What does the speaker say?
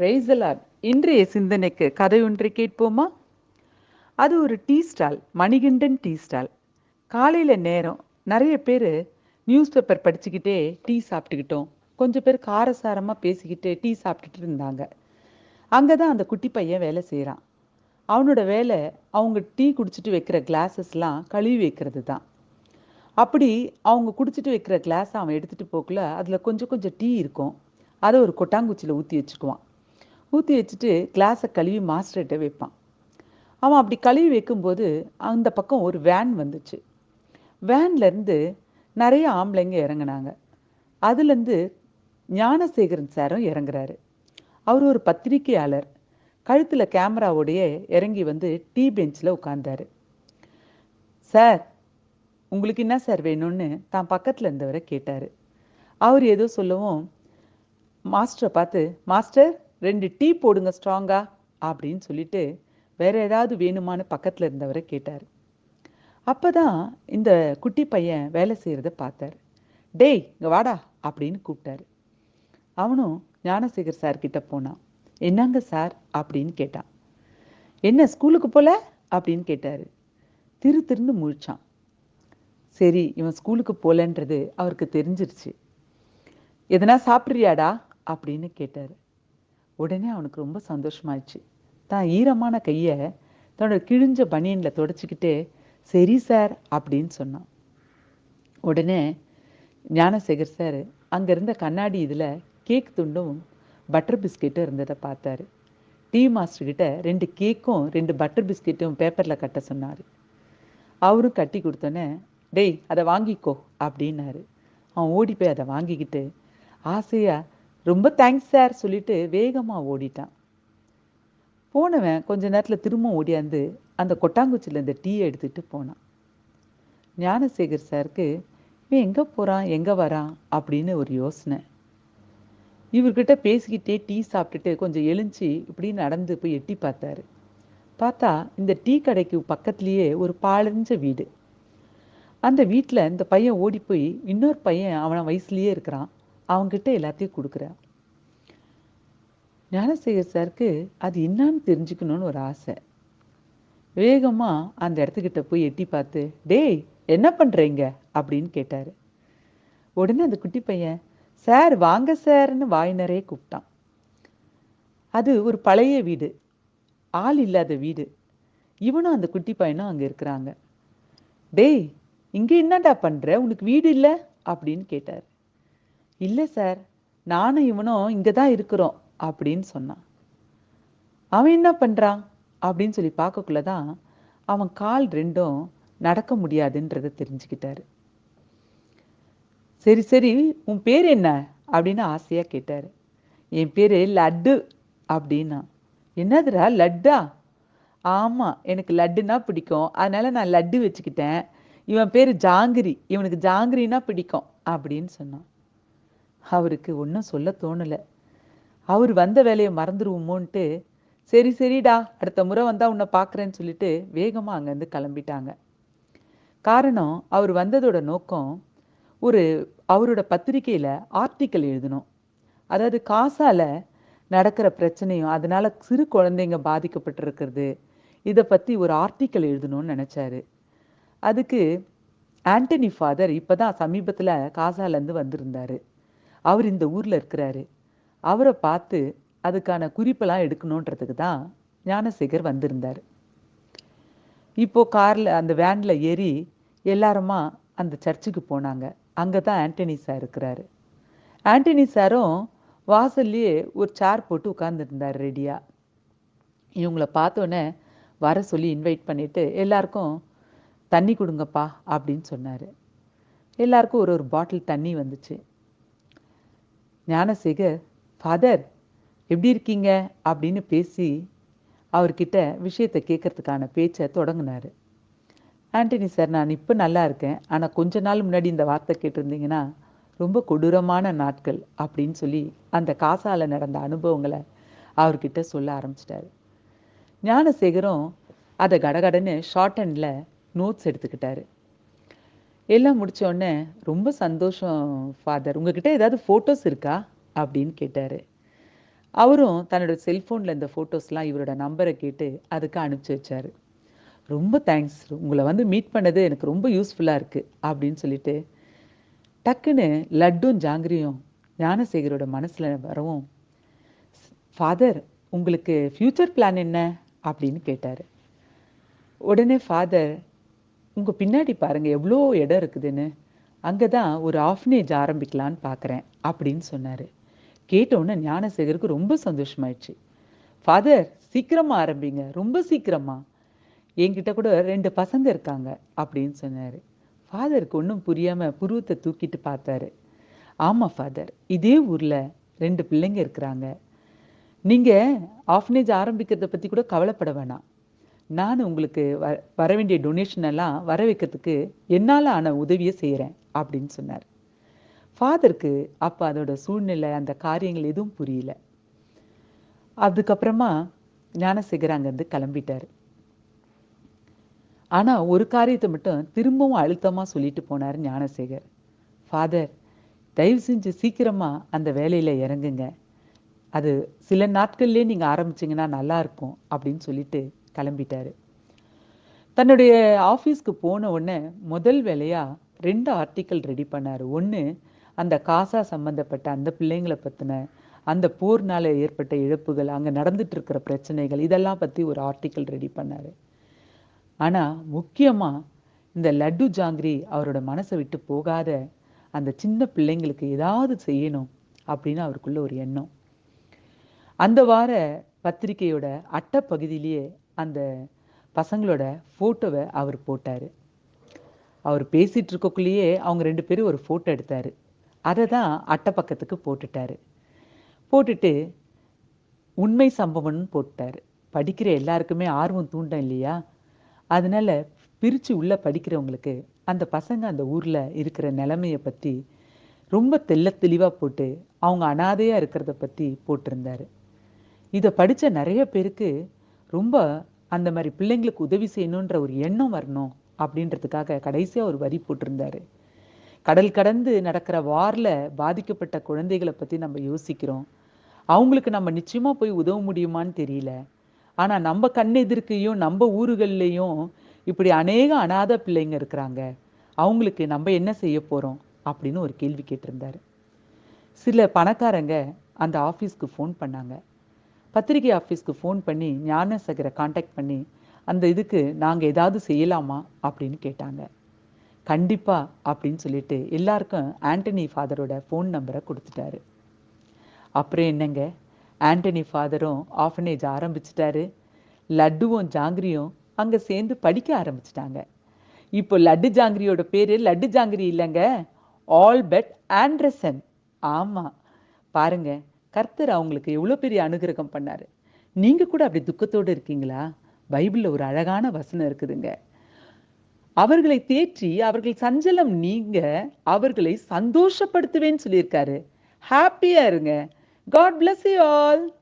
Praise the Lord இன்றைய சிந்தனைக்கு கதை ஒன்றை கேட்போமா? அது ஒரு tea stall Manikandan tea stall. காலையில் நேரம் நிறைய பேர் நியூஸ் பேப்பர் படிச்சுக்கிட்டே டீ சாப்பிட்டுக்கிட்டோம். கொஞ்சம் பேர் காரசாரமாக பேசிக்கிட்டு டீ சாப்பிட்டுட்டு இருந்தாங்க. அங்கே தான் அந்த குட்டி பையன் வேலை செய்கிறான் அவனோட வேலை அவங்க டீ குடிச்சிட்டு வைக்கிற கிளாஸஸ்லாம் கழுவி வைக்கிறது தான் அப்படி அவங்க குடிச்சிட்டு வைக்கிற கிளாஸை அவன் எடுத்துகிட்டு போக்குள்ள அதில் கொஞ்சம் கொஞ்சம் டீ இருக்கும். அதை ஒரு கொட்டாங்குச்சியில் ஊற்றி வச்சுக்குவான். ஊற்றி வச்சுட்டு கிளாஸை கழுவி மாஸ்டர்கிட்ட வைப்பான். அவன் அப்படி கழுவி வைக்கும்போது அந்த பக்கம் ஒரு வேன் வந்துச்சு. வேன்லேருந்து நிறைய ஆம்பளைங்க இறங்குனாங்க. அதுலேருந்து ஞானசேகரன் சாரும் இறங்குறாரு. அவர் ஒரு பத்திரிக்கையாளர் கழுத்தில் கேமராவோடைய இறங்கி வந்து டீ பெஞ்சில் உட்கார்ந்தாரு. சார் உங்களுக்கு என்ன சார் வேணும்னு? தான் பக்கத்தில் இருந்தவரை கேட்டார். அவர் ஏதோ சொல்லவும் மாஸ்டரை பார்த்து மாஸ்டர் ரெண்டு டீ போடுங்க ஸ்ட்ராங்கா அப்படின்னு சொல்லிட்டு வேற ஏதாவது வேணுமான்னு பக்கத்தில் இருந்தவரை கேட்டார். அப்போ தான் இந்த குட்டி பையன் வேலை செய்கிறத பார்த்தார். டேய் இங்கே வாடா அப்படின்னு கூப்பிட்டாரு. அவனும் ஞானசேகர் சார் கிட்ட போனான். என்னங்க சார் அப்படின்னு கேட்டான். என்ன ஸ்கூலுக்கு போல? அப்படின்னு கேட்டார். திரு திருன்னு முழிச்சான். சரி இவன் ஸ்கூலுக்கு போலன்றது அவருக்கு தெரிஞ்சிருச்சு. எதனா சாப்பிட்றியாடா? அப்படின்னு கேட்டார். உடனே அவனுக்கு ரொம்ப சந்தோஷமாயிடுச்சு. தான் ஈரமான கையை தன்னோட கிழிஞ்ச பனியனில் தொடச்சிக்கிட்டே சரி சார் அப்படின்னு சொன்னான். உடனே ஞானசேகர் சார் அங்கே இருந்த கண்ணாடி இதில் கேக் துண்டும் பட்டர் பிஸ்கெட்டும் இருந்ததை பார்த்தாரு. டீ மாஸ்டர்கிட்ட ரெண்டு கேக்கும் ரெண்டு பட்டர் பிஸ்கெட்டும் பேப்பரில் கட்ட சொன்னார். அவரும் கட்டி கொடுத்தோன்னே டேய் அதை வாங்கிக்கோ அப்படின்னாரு. அவன் ஓடி போய் அதை வாங்கிக்கிட்டு ஆசையாக ரொம்ப தேங்க்ஸ் சார் சொல்லிட்டு வேகமாக ஓடிட்டான். போனவன் கொஞ்ச நேரத்தில் திரும்ப ஓடியாந்து அந்த கொட்டாங்குச்சியில் இந்த டீயை எடுத்துகிட்டு போனான். ஞானசேகர் சாருக்கு இவன் எங்கே போகிறான் எங்கே வரான்? அப்படின்னு ஒரு யோசனை. இவர்கிட்ட பேசிக்கிட்டே டீ சாப்பிட்டுட்டு கொஞ்சம் எழுஞ்சி இப்படி நடந்து போய் எட்டி பார்த்தாரு. பார்த்தா இந்த டீ கடைக்கு பக்கத்துலேயே ஒரு பாலஞ்ச வீடு. அந்த வீட்டில் இந்த பையன் ஓடி போய் இன்னொரு பையன் அவன் வயசுலேயே இருக்கிறான். அவங்ககிட்ட எல்லாத்தையும் கொடுக்குறா ஞானசேகர் சாருக்கு அது என்னன்னு தெரிஞ்சுக்கணும்னு ஒரு ஆசை. வேகமாக அந்த இடத்துக்கிட்ட போய் எட்டி பார்த்து டேய் என்ன பண்ணுறீங்க அப்படின்னு கேட்டார். உடனே அந்த குட்டி பையன் சார் வாங்க சார்னு வாயினரே கூப்பிட்டான். அது ஒரு பழைய வீடு ஆள் இல்லாத வீடு. இவனும் அந்த குட்டி பையனும் அங்கே இருக்கிறாங்க. டேய் இங்கே என்னடா பண்ணுற உனக்கு வீடு இல்லை? அப்படின்னு கேட்டார். இல்லை சார் நானும் இவனும் இங்கே தான் இருக்கிறோம் அப்படின்னு சொன்னான். அவன் என்ன பண்ணுறான் அப்படின்னு சொல்லி பார்க்கக்குள்ள தான் அவன் கால் ரெண்டும் நடக்க முடியாதுன்றத தெரிஞ்சுக்கிட்டாரு. சரி சரி உன் பேர் என்ன? அப்படின்னு ஆசையாக கேட்டார். என் பேர் லட்டு அப்படின்னா. என்னதுரா லட்டா? ஆமாம் எனக்கு லட்டுனா பிடிக்கும். அதனால நான் லட்டு வச்சுக்கிட்டேன். இவன் பேர் ஜாங்கிரி இவனுக்கு ஜாங்கிரினா பிடிக்கும் அப்படின்னு சொன்னான். அவருக்கு ஒன்றும் சொல்ல தோணலை. அவர் வந்த வேலையை மறந்துடுவோமோன்ட்டு சரி சரிடா அடுத்த முறை வந்தால் உன்னை பார்க்குறேன்னு சொல்லிட்டு வேகமாக அங்கேருந்து கிளம்பிட்டாங்க. காரணம் அவர் வந்ததோட நோக்கம் ஒரு அவரோட பத்திரிக்கையில் ஆர்டிக்கல் எழுதணும். அதாவது காசால நடக்கிற பிரச்சனையும் அதனால் சிறு குழந்தைங்க பாதிக்கப்பட்டிருக்கிறது. இதை பற்றி ஒரு ஆர்டிக்கல் எழுதணும்னு நினச்சாரு. அதுக்கு ஆண்டனி ஃபாதர் இப்போ தான் சமீபத்தில் காசாலேருந்து வந்திருந்தார். அவர் இந்த ஊரில் இருக்கிறாரு. அவரை பார்த்து அதுக்கான குறிப்பெல்லாம் எடுக்கணுன்றதுக்கு தான் ஞானசேகர் வந்திருந்தார். இப்போ காரில் அந்த வேனில் ஏறி எல்லாருமா அந்த சர்ச்சுக்கு போனாங்க. அங்கே தான் ஆண்டனி சார் இருக்கிறாரு. ஆண்டனி சாரும் வாசல்லையே ஒரு சேர் போட்டு உட்காந்துருந்தார் ரெடியாக இவங்கள பார்த்தோன்னே வர சொல்லி இன்வைட் பண்ணிவிட்டு எல்லாருக்கும் தண்ணி கொடுங்கப்பா அப்படின்னு சொன்னார். எல்லாருக்கும் ஒரு ஒரு பாட்டில் தண்ணி வந்துச்சு. ஞானசேகர் ஃபாதர் எப்படி இருக்கீங்க? அப்படின்னு பேசி அவர்கிட்ட விஷயத்தை கேட்கறதுக்கான பேச்சை தொடங்கினார். ஆண்டனி சார் நான் இப்போ நல்லா இருக்கேன். ஆனால் கொஞ்ச நாள் முன்னாடி இந்த வார்த்தை கேட்டிருந்தீங்கன்னா ரொம்ப கொடூரமான நாட்கள் அப்படின்னு சொல்லி அந்த காசால நடந்த அனுபவங்களை அவர்கிட்ட சொல்ல ஆரம்பிச்சிட்டாரு. ஞானசேகரும் அதை கடகடன்னு ஷார்ட் ஹேண்டில் நோட்ஸ் எடுத்துக்கிட்டாரு. எல்லாம் முடிச்ச உடனே ரொம்ப சந்தோஷம் ஃபாதர் உங்ககிட்ட ஏதாவது ஃபோட்டோஸ் இருக்கா? அப்படின்னு கேட்டார். அவரும் தன்னோட செல்ஃபோனில் இந்த ஃபோட்டோஸ்லாம் இவரோட நம்பரை கேட்டு அதுக்கு அனுப்பிச்சி வச்சார். ரொம்ப தேங்க்ஸ் உங்களை வந்து மீட் பண்ணது எனக்கு ரொம்ப யூஸ்ஃபுல்லாக இருக்குது அப்படின்னு சொல்லிட்டு டக்குன்னு லட்டும் ஜாங்கிரியும் ஞானசேகரோட மனசில் வரவும் ஃபாதர் உங்களுக்கு ஃப்யூச்சர் பிளான் என்ன? அப்படின்னு கேட்டார். உடனே ஃபாதர் உங்கள் பின்னாடி பாருங்கள் எவ்வளோ இடம் இருக்குதுன்னு. அங்கே தான் ஒரு ஆஃப்னேஜ் ஆரம்பிக்கலான்னு பார்க்குறேன் அப்படின்னு சொன்னார். கேட்டவுடனே ஞானசேகருக்கு ரொம்ப சந்தோஷமாயிடுச்சு. ஃபாதர் சீக்கிரமாக ஆரம்பிங்க ரொம்ப சீக்கிரமா. என்கிட்ட கூட ரெண்டு பசங்க இருக்காங்க அப்படின்னு சொன்னார். ஃபாதருக்கு ஒன்றும் புரியாமல் புருவத்தை தூக்கிட்டு பார்த்தாரு. ஆமாம் ஃபாதர் இதே ஊரில் ரெண்டு பிள்ளைங்க இருக்கிறாங்க. நீங்கள் ஆஃப்னேஜ் ஆரம்பிக்கிறத பற்றி கூட கவலைப்பட வேணாம். நான் உங்களுக்கு வ வர வேண்டிய டொனேஷன் எல்லாம் வர வைக்கிறதுக்கு என்னால் ஆன உதவியை செய்கிறேன் அப்படின்னு சொன்னார். ஃபாதருக்கு அப்போ அதோட சூழ்நிலை அந்த காரியங்கள் எதுவும் புரியல. அதுக்கப்புறமா ஞானசேகர் அங்கேருந்து கிளம்பிட்டார். ஆனால் ஒரு காரியத்தை மட்டும் திரும்பவும் அழுத்தமாக சொல்லிட்டு போனார் ஞானசேகர். ஃபாதர் தயவு செஞ்சு சீக்கிரமாக அந்த வேலையில் இறங்குங்க. அது சில நாட்கள்லேயே நீங்கள் ஆரம்பிச்சிங்கன்னா நல்லாயிருக்கும் அப்படின்னு சொல்லிட்டு கிளம்பிட்டார். தன்னுடைய ஆஃபீஸ்க்கு போன உடனே முதல் வேலையாக ரெண்டு ஆர்டிக்கல் ரெடி பண்ணார். ஒன்று அந்த காசா சம்மந்தப்பட்ட அந்த பிள்ளைங்களை பற்றின அந்த போர்னால் ஏற்பட்ட இழப்புகள் அங்கே நடந்துட்டு இருக்கிற பிரச்சனைகள் இதெல்லாம் பற்றி ஒரு ஆர்டிக்கல் ரெடி பண்ணார். ஆனால் முக்கியமாக இந்த லட்டு ஜாங்கிரி அவரோட மனசை விட்டு போகாத அந்த சின்ன பிள்ளைங்களுக்கு ஏதாவது செய்யணும் அப்படின்னு அவருக்குள்ள ஒரு எண்ணம். அந்த வார பத்திரிகையோட அட்டப்பகுதியிலேயே அந்த பசங்களோட ஃபோட்டோவை அவர் போட்டார். அவர் பேசிகிட்டு இருக்கக்குள்ளேயே அவங்க ரெண்டு பேரும் ஒரு ஃபோட்டோ எடுத்தார். அதை தான் அட்டை பக்கத்துக்கு போட்டுட்டார். போட்டுட்டு உண்மை சம்பவம்னு போட்டார். படிக்கிற எல்லாருக்குமே ஆர்வம் தூண்டும் இல்லையா? அதனால பிரித்து உள்ளே படிக்கிறவங்களுக்கு அந்த பசங்க அந்த ஊரில் இருக்கிற நிலைமையை பற்றி ரொம்ப தெள்ள தெளிவாக போட்டு அவங்க அனாதையாக இருக்கிறத பற்றி போட்டிருந்தாரு. இதை படித்த நிறைய பேருக்கு ரொம்ப அந்த மாதிரி பிள்ளைங்களுக்கு உதவி செய்யணுன்ற ஒரு எண்ணம் வரணும் அப்படின்றதுக்காக கடைசியாக ஒரு வரி போட்டிருந்தாரு. கடல் கடந்து நடக்கிற வாரில் பாதிக்கப்பட்ட குழந்தைகளை பற்றி நம்ம யோசிக்கிறோம். அவங்களுக்கு நம்ம நிச்சயமாக போய் உதவ முடியுமான்னு தெரியல. ஆனால் நம்ம கண்ணெதிர்க்கையும் நம்ம ஊர்கள்லேயும் இப்படி அநேக அனாதை பிள்ளைங்க இருக்கிறாங்க. அவங்களுக்கு நம்ம என்ன செய்ய போகிறோம் அப்படின்னு ஒரு கேள்வி கேட்டிருந்தாரு. சில பணக்காரங்க அந்த ஆஃபீஸ்க்கு ஃபோன் பண்ணாங்க. பத்திரிகை ஆஃபீஸ்க்கு ஃபோன் பண்ணி ஞானசகரை காண்டாக்ட் பண்ணி அந்த இதுக்கு நாங்கள் ஏதாவது செய்யலாமா அப்படின்னு கேட்டாங்க. கண்டிப்பாக அப்படின்னு சொல்லிட்டு எல்லாருக்கும் ஆண்டனி ஃபாதரோட ஃபோன் நம்பரை கொடுத்துட்டாரு. அப்புறம் என்னங்க? ஆண்டனி ஃபாதரும் ஆஃபனேஜ் ஆரம்பிச்சிட்டாரு. லட்டுவும் ஜாங்கிரியும் அங்கே சேர்ந்து படிக்க ஆரம்பிச்சிட்டாங்க. இப்போ லட்டு ஜாங்கிரியோட பேர் லட்டு ஜாங்கிரி இல்லைங்க. Albert Andersen. ஆமாம் பாருங்கள் கர்த்தர் அவங்களுக்கு எவ்வளோ பெரிய அனுகிரகம் பண்ணாரு. நீங்கள் கூட அப்படி துக்கத்தோடு இருக்கீங்களா? பைபிளில் ஒரு அழகான வசனம் இருக்குதுங்க. அவர்களை தேற்றி அவர்கள் சஞ்சலம் நீங்க அவர்களை சந்தோஷப்படுத்துவேன்னு சொல்லியிருக்காரு. ஹாப்பியா இருங்க. God bless you all